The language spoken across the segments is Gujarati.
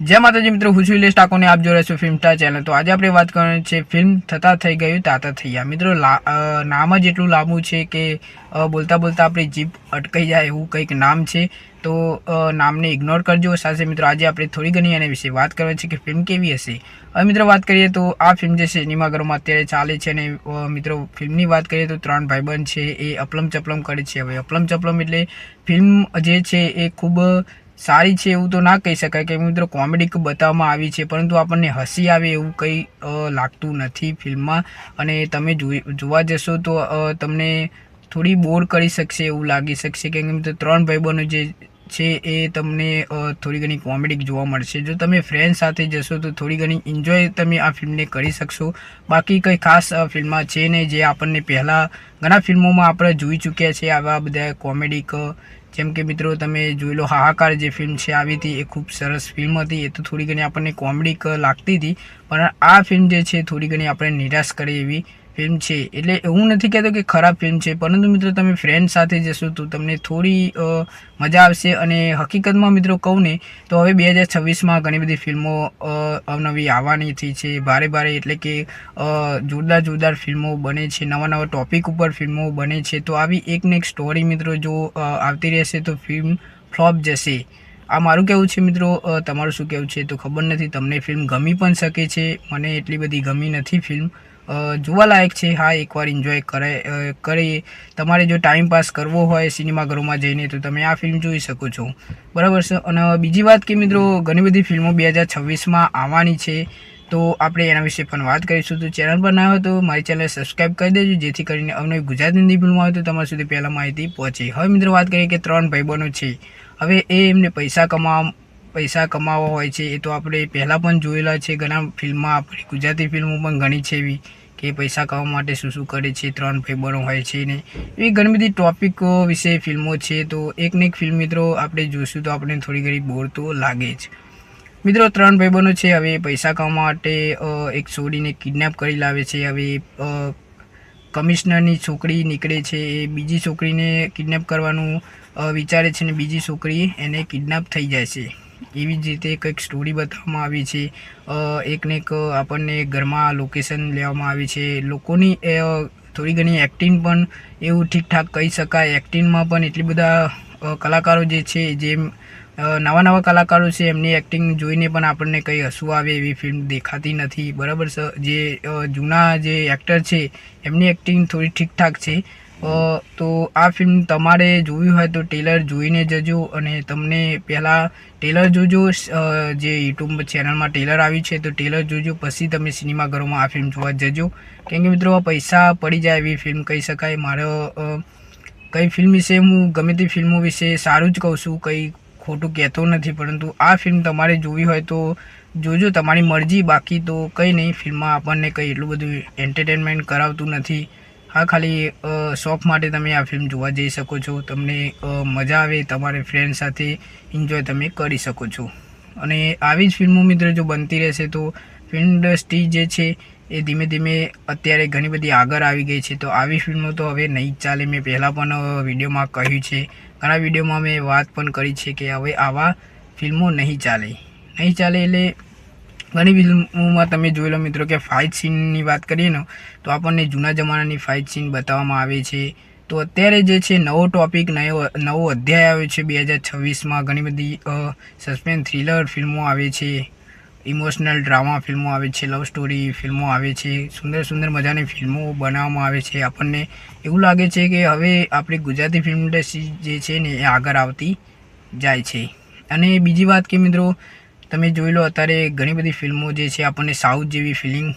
જય માતાજી મિત્રો, હું છું ઇલેશ ટાકોને આપ જોડે છો ફિલ્મ સ્ટાર ચેનલ. તો આજે આપણે વાત કરવાની છે ફિલ્મ થતા થઈ ગયું, તાતા ગયા. મિત્રો નામ જ એટલું લાંબુ છે કે બોલતા બોલતા આપણી જીભ અટકાઈ જાય એવું કંઈક નામ છે. તો નામને ઇગ્નોર કરજો. સાથે મિત્રો, આજે આપણે થોડી ઘણી એના વિશે વાત કરવાની છે કે ફિલ્મ કેવી હશે. હવે મિત્રો, વાત કરીએ તો આ ફિલ્મ જે સિનેમાઘરોમાં અત્યારે ચાલે છે અને મિત્રો, ફિલ્મની વાત કરીએ તો ત્રણ ભાઈબંધ છે, એ અપલમ ચપલમ કરે છે. હવે અપલમ ચપલમ એટલે ફિલ્મ જે છે, એ ખૂબ સારી છે એવું તો ના કહી શકાય કે મિત્રો કોમેડી બતાવવામાં આવી છે, પરંતુ આપણને હસી આવે એવું કંઈ લાગતું નથી ફિલ્મમાં. અને તમે જોવા જશો તો તમને થોડી બોર કરી શકશે એવું લાગી શકશે કેમ કે મિત્રો ત્રણ ભાઈબંધો જે છે એ તમને થોડી ઘણી કોમેડી જોવા મળશે. જો તમે ફ્રેન્ડ સાથે જશો તો થોડી ઘણી એન્જોય તમે આ ફિલ્મને કરી શકશો. બાકી કંઈ ખાસ ફિલ્મમાં છે નહીં, જે આપણને પહેલાં ઘણા ફિલ્મોમાં આપણે જોઈ ચૂક્યા છે આવા બધા કોમેડિક જેમ કે મિત્રો, તમે જોઈ લો હાહાકાર જે ફિલ્મ છે, આવી હતી, એ ખૂબ સરસ ફિલ્મ હતી. એ તો થોડી ઘણી આપણને કોમેડી લાગતી હતી, પણ આ ફિલ્મ જે છે, થોડી ઘણી આપણે નિરાશ કરે એવી ફિલ્મ છે. એટલે એવું નથી કહેતો કે ખરાબ ફિલ્મ છે. પરંતુ મિત્રો તમે ફ્રેન્ડ સાથે જશો તો તમને થોડી મજા આવશે. અને હકીકતમાં મિત્રો કહું ને, તો હવે બે હજાર છવ્વીસમાં ઘણી બધી ફિલ્મો અવનવી આવવાની થઈ છે. ભારે ભારે એટલે કે જોરદાર જોરદાર ફિલ્મો બને છે. નવા નવા ટોપિક ઉપર ફિલ્મો બને છે. તો આવી એક ને એક સ્ટોરી મિત્રો જો આવતી રહેશે તો ફિલ્મ ફ્લોપ જશે. આ મારું કહેવું છે મિત્રો? તમારું શું કહેવું છે? તો ખબર નથી. તમને ફિલ્મ ગમી પણ શકે છે. મને એટલી બધી ગમી નથી ફિલ્મ જોવાલાયક છે. હા, એકવાર એન્જોય કરે કરી. તમારે જો ટાઈમ પાસ કરવો હોય સિનેમાઘરોમાં જઈને, તો તમે આ ફિલ્મ જોઈ શકો છો. બરાબર છે? અને બીજી વાત કે મિત્રો, ઘણી બધી ફિલ્મો બે હજાર છવ્વીસમાં આવવાની છે. તો આપણે એના વિશે પણ વાત કરીશું. તો ચેનલ પર ના હોય તો મારી ચેનલ સબસ્ક્રાઈબ કરી દેજો, જેથી કરીને અમને ગુજરાતની હિન્દી ફિલ્મો આવે તો તમારા સુધી પહેલાં માહિતી પહોંચે. હવે મિત્રો વાત કરીએ કે ત્રણ ભાઈબંધો છે. હવે એ એમને પૈસા કમાવા પૈસા કમાવા હોય છે, એ તો આપણે પહેલાં પણ જોયેલા છે, ઘણા ફિલ્મમાં આપણી ગુજરાતી ફિલ્મો પણ ઘણી છે એવી કે પૈસા કમાવા માટે શું શું કરે છે, ત્રણ ભાઈબંધો હોય છે ને, એવી ઘણી બધી ટોપિકો વિશે ફિલ્મો છે, તો એક ને એક ફિલ્મ મિત્રો આપણે જોઈશું તો આપણે થોડી ઘણી બોર તો લાગે જ. મિત્રો, ત્રણ ભાઈબંધો છે, હવે પૈસા કમાવા માટે એક છોડીને કિડનેપ કરી લાવે છે, હવે કમિશનરની છોકરી નીકળે છે, એ બીજી છોકરીને કિડનેપ કરવાનું વિચારે છે ને બીજી છોકરી એને કિડનેપ થઈ જાય છે. એવી જ રીતે કંઈક સ્ટોરી બતાવવામાં આવી છે. એકને એક આપણને ઘરમાં લોકેશન લેવામાં આવી છે. લોકોની થોડી ઘણી એક્ટિંગ પણ એવું ઠીકઠાક કહી શકાય. એક્ટિંગમાં પણ એટલી બધા કલાકારો જે છે, જેમ નવા નવા કલાકારો છે, એમની એક્ટિંગ જોઈને પણ આપણને કંઈ હસવું આવે એવી ફિલ્મ દેખાતી નથી. બરાબર જે જૂના જે એક્ટર છે, એમની એક્ટિંગ થોડી ઠીકઠાક છે. તો આ ફિલ્મ તમારે જોવી હોય તો ટેલર જોઈને જજો અને તમને પહેલાં ટેલર જોજો જે યુટ્યુબ ચેનલમાં ટેલર આવ્યું છે તો ટેલર જોજો, પછી તમે સિનેમાઘરોમાં આ ફિલ્મ જોવા જજો. કેમ કે મિત્રો, પૈસા પડી જાય એવી ફિલ્મ કહી શકાય. મારો કઈ ફિલ્મ વિશે હું ગમે તે ફિલ્મો વિશે સારું જ કહું છું, કંઈ ખોટું કહેતો નથી, પરંતુ આ ફિલ્મ તમારે જોવી હોય તો જોજો, તમારી મરજી. બાકી તો કંઈ નહીં, ફિલ્મમાં આપણને કંઈ એટલું બધું એન્ટરટેનમેન્ટ કરાવતું નથી. હા, ખાલી શોખ માટે તમે આ ફિલ્મ જોવા જઈ શકો છો. તમને મજા આવે, તમારે ફ્રેન્ડ સાથે એન્જોય તમે કરી શકો છો. અને આવી જ ફિલ્મો મિત્રો જો બનતી રહેશે તો ફિલ્મ ઇન્ડસ્ટ્રી જે છે એ ધીમે ધીમે અત્યારે ઘણી બધી આગળ આવી ગઈ છે. તો આવી ફિલ્મો તો હવે નહીં ચાલે. મેં પહેલાં પણ વિડીયોમાં કહ્યું છે. ઘણા વિડીયોમાં મેં વાત પણ કરી છે કે હવે આવા ફિલ્મો નહીં ચાલે. નહીં ચાલે એટલે ઘણી ફિલ્મોમાં તમે જોઈ લો મિત્રો કે ફાઇટ સીનની વાત કરીએ ને, તો આપણને જૂના જમાનાની ફાઇટ સીન બતાવવામાં આવે છે. તો અત્યારે જે છે નવો ટોપિક નવો નવો અધ્યાય આવ્યો છે બે હજાર છવ્વીસમાં. ઘણી બધી સસ્પેન્સ થ્રિલર ફિલ્મો આવે છે ઇમોશનલ ડ્રામા ફિલ્મો આવે છે લવ સ્ટોરી ફિલ્મો આવે છે, સુંદર સુંદર મજાની ફિલ્મો બનાવવામાં આવે છે. આપણને એવું લાગે છે કે હવે આપણી ગુજરાતી ફિલ્મ ઇન્ડસ્ટ્રી જે છે ને એ આગળ આવતી જાય છે. અને બીજી વાત કે મિત્રો તમે જોઈ લો, અત્યારે ઘણી બધી ફિલ્મો જે છે, આપણને સાઉથ જેવી ફિલિંગ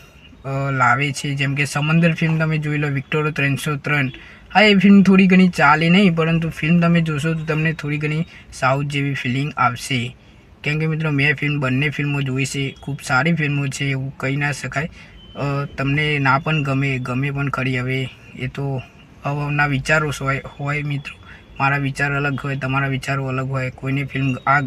લાવે છે. જેમ કે સમંદર ફિલ્મ તમે જોઈ લો, વિક્ટોરો ત્રણસો ત્રણ. હા, એ ફિલ્મ થોડી ઘણી ચાલે નહીં, પરંતુ ફિલ્મ તમે જોશો તો તમને થોડી ઘણી સાઉથ જેવી ફિલિંગ આવશે. કેમ કે મિત્રો, મેં ફિલ્મ બંને ફિલ્મો જોઈ છે. ખૂબ સારી ફિલ્મો છે, એવું કહી ના શકાય. તમને ના પણ ગમે ગમે પણ ખરી. હવે એ તો અવના વિચારો હોય હોય મિત્રો. મારા વિચાર અલગ હોય, તમારા વિચારો અલગ હોય. કોઈને ફિલ્મ આ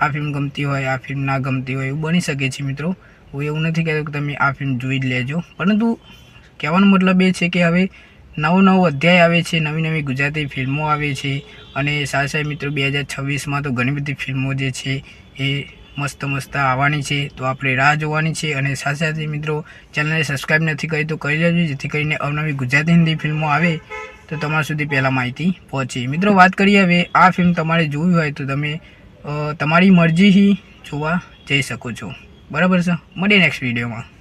આ ફિલ્મ ગમતી હોય, આ ફિલ્મ ના ગમતી હોય, એવું બની શકે છે મિત્રો. હું એવું નથી કહેતો કે તમે આ ફિલ્મ જોઈ જ લેજો. પરંતુ કહેવાનો મતલબ એ છે કે હવે નવો નવો અધ્યાય આવે છે, નવી નવી ગુજરાતી ફિલ્મો આવે છે અને સાહેબ મિત્રો બે હજાર છવ્વીસમાં તો ઘણી બધી ફિલ્મો જે છે એ મસ્ત મસ્ત આવવાની છે. તો આપણે રાહ જોવાની છે અને સાથે સાથે મિત્રો ચેનલને સબસ્ક્રાઈબ નથી કરી તો કરી લેજો, જેથી કરીને અવનવી ગુજરાતી હિન્દી ફિલ્મો આવે. તો તમારા સુધી પહેલાં માહિતી પહોંચે. મિત્રો વાત કરીએ હવે આ ફિલ્મ તમારે જોવી હોય તો તમે તમારી મરજીથી જોવા જઈ શકો છો. બરાબર છે? મળીએ નેક્સ્ટ વિડીયોમાં